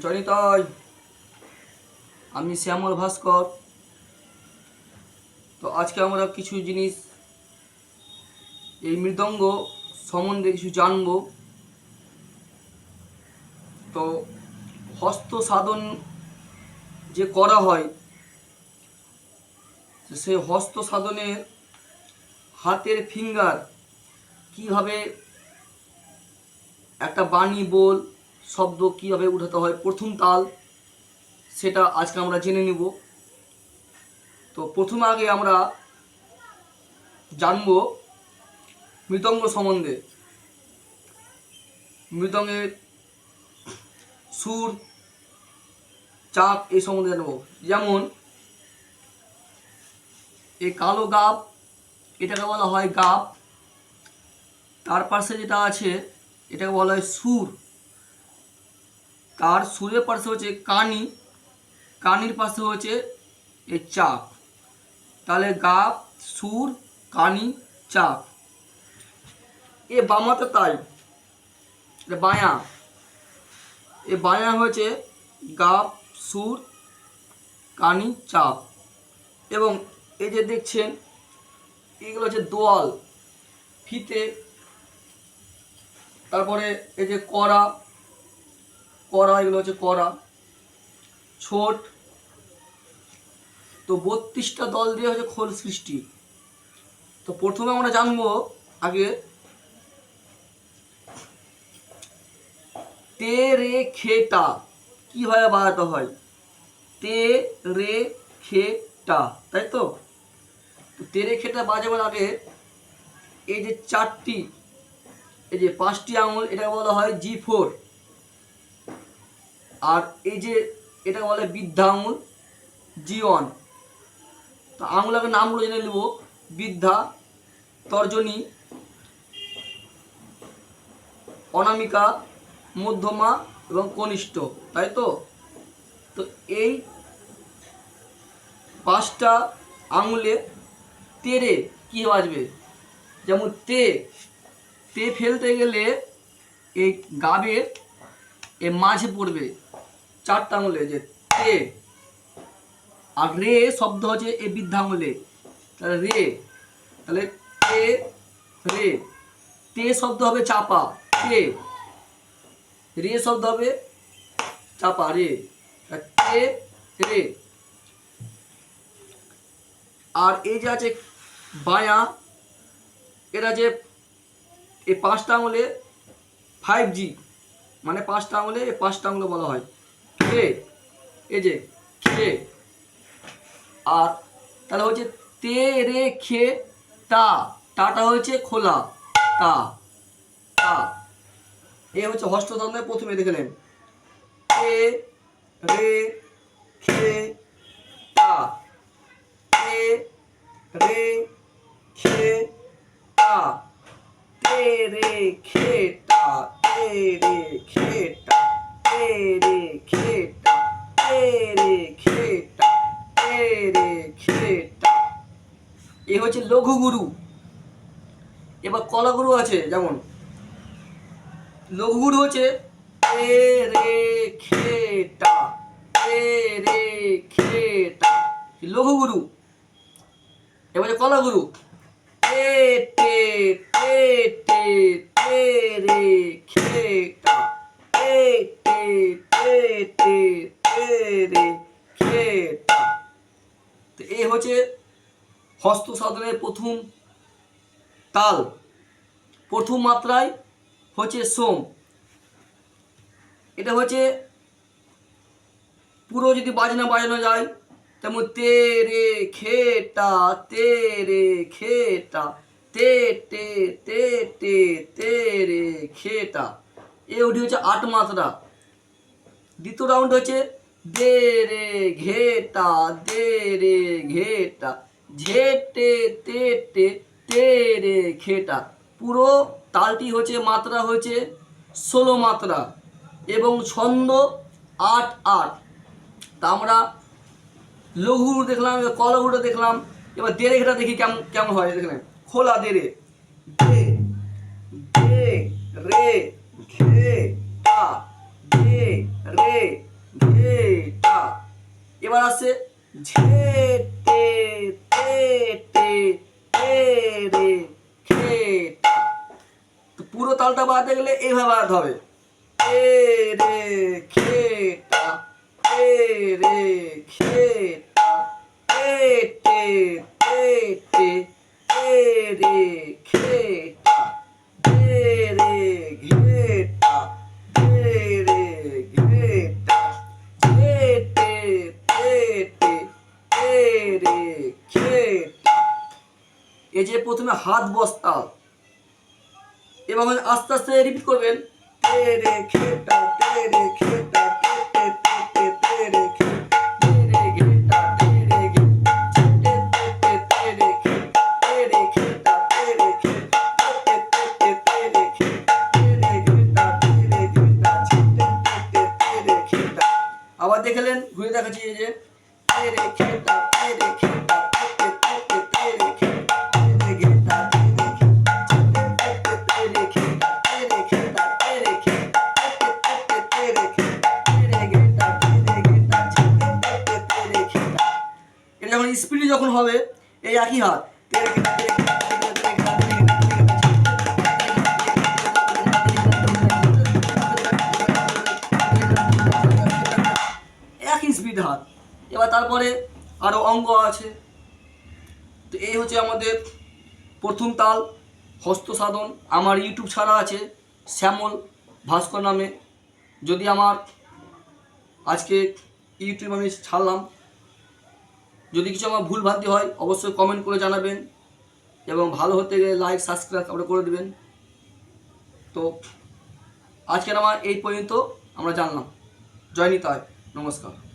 জনিতাই আমি শ্যামল ভাস্কর। তো আজকে আমরা কিছু জিনিস, এই মৃদঙ্গ সম্বন্ধে কিছু জানব। তো হস্ত সাধন যে করা হয়, সেই হস্ত সাধনের হাতের ফিঙ্গার কীভাবে একটা বাণী, বল শব্দ কীভাবে উঠাতে হয়, প্রথম তাল, সেটা আজকে আমরা জেনে নিব। তো প্রথমে আগে আমরা জানব মৃদঙ্গ সম্বন্ধে। মৃদঙ্গের সুর চাপ এই সম্বন্ধে জানব। যেমন এই কালো গাব, এটাকে বলা হয় গাব। তার পাশে যেটা আছে, এটাকে বলা হয় সুর। তার সুরের পাশে হচ্ছে কানি, কানির পাশে হচ্ছে এ চাপ। তাহলে গাপ সুর, কানি, চাপ। এ বামাতে তাই বায়া। এ বায়া হচ্ছে গাপ সুর, কানি, চাপ। এবং এই যে দেখছেন, এগুলো হচ্ছে দোয়াল, ফিতে। তারপরে এই যে কড়া কড়া, এগুলো হচ্ছে কড়া। ছোট। তো বত্রিশটা দল দিয়ে হচ্ছে খোল সৃষ্টি। তো প্রথমে আমরা জানব আগে তে রে খেটা কীভাবে বাজাতে হয়? তে রে খেটা, তাই তো? তে রে খেটা বাজাবার আগে এই যে চারটি, এই যে পাঁচটি আঙুল এটা বলা হয় জি ফোর আর এই যে এটা বলে বৃদ্ধা আঙুল জি ওয়ান তো আঙুলাকে নামগুলো জেনে নেব। বৃদ্ধা তর্জনী, অনামিকা, মধ্যমা এবং কনিষ্ঠ, তাই তো? তো এই পাঁচটা আঙুলে তেরে কি বাজবে যেমন তে তে ফেলতে গেলে এই গাবের এ মাঝে পড়বে। চারটা আঙুলে, যে তে আর রে শব্দ হচ্ছে এ বৃদ্ধা আঙুলে। তাহলে রে, তাহলে তে, রে। তে শব্দ হবে চাপা, তে। রে শব্দ হবে চাপা, রে। তা রে। আর এই যে আছে বায়া এটা যে এই পাঁচটা আঙুলে ফাইভ জি মানে পাঁচটা আঙুলে এই পাঁচটা আঙুলে বলা হয়। খে এই যে খে আর তাহলে হচ্ছে তে, রে, খে, তা। তাটা হচ্ছে খোলা, তা তা। এ হচ্ছে হস্তধর্মের প্রথমে দেখে নেন। তে রে, খে খেটা তে রে এ হচ্ছে লঘু গুরু এবার কলাগুরু আছে, যেমন। লঘু গুরু হচ্ছে তে রে খেটা তে রে খেটা। লঘু গুরু এবার হচ্ছে কলাগুরু। তে তে তে তে তে রে খেটা তে তে তে তে এই হচ্ছে হস্ত সাধনের প্রথম তাল। প্রথম মাত্রায় হচ্ছে সোম। এটা হচ্ছে পুরো যদি বাজনা বাজানো যায়, তেমন তে রে খেটা তে রে খেটা তে টে তে টে তে রে খেটা এ ওটি হচ্ছে আট মাত্রা। দ্বিতীয় রাউন্ড হচ্ছে, দে রে ঘেটা, দে রে ঘেটা, ঝেটে তে টে তে রে খেটা পুরো তালটি হচ্ছে, মাত্রা হচ্ছে ষোলো মাত্রা এবং ছন্দ আট আট। তা আমরা লঘু দেখলাম কলগুলো দেখলাম, এবার দেরে ঘেটা দেখি কেমন কেমন হয়, দেখলেন। খোলা দেরে দে দে রে ঘে টা দে রে ঘেটা এবার আসছে ঝেটে তেটে তে রে খেটা তো পুরো তালটা বাজাতে গেলে এইভাবে বাজাতে হবে। এ রে খেটা এ রে এ টে। তে টে তে টে এ রে খেটা। এই যে প্রথমে হাত বস্তা এবং আস্তে আস্তে রিপিট করবেন। তেরে খেটা তেরে খেটা। আবার দেখলেন ঘুরে দেখাচ্ছি এই যে। যখন স্পিডে যখন হবে এই একই হাত হাত এবার তারপরে আরও অঙ্গ আছে। তো এই হচ্ছে আমাদের প্রথম তাল, হস্ত সাধন। আমার ইউটিউব ছাড়া আছে শ্যামল ভাস্কর নামে। যদি আমার আজকে ইউটিউব আমি ছাড়লাম, যদি কিছু আমার ভুল ভ্রান্তি হয়, অবশ্যই কমেন্ট করে জানাবেন এবং ভালো হতে গেলে লাইক সাবস্ক্রাইব আপনারা করে দেবেন। তো আজকের আমার এই পর্যন্ত আমরা জানলাম। জয় নিতাই, নমস্কার।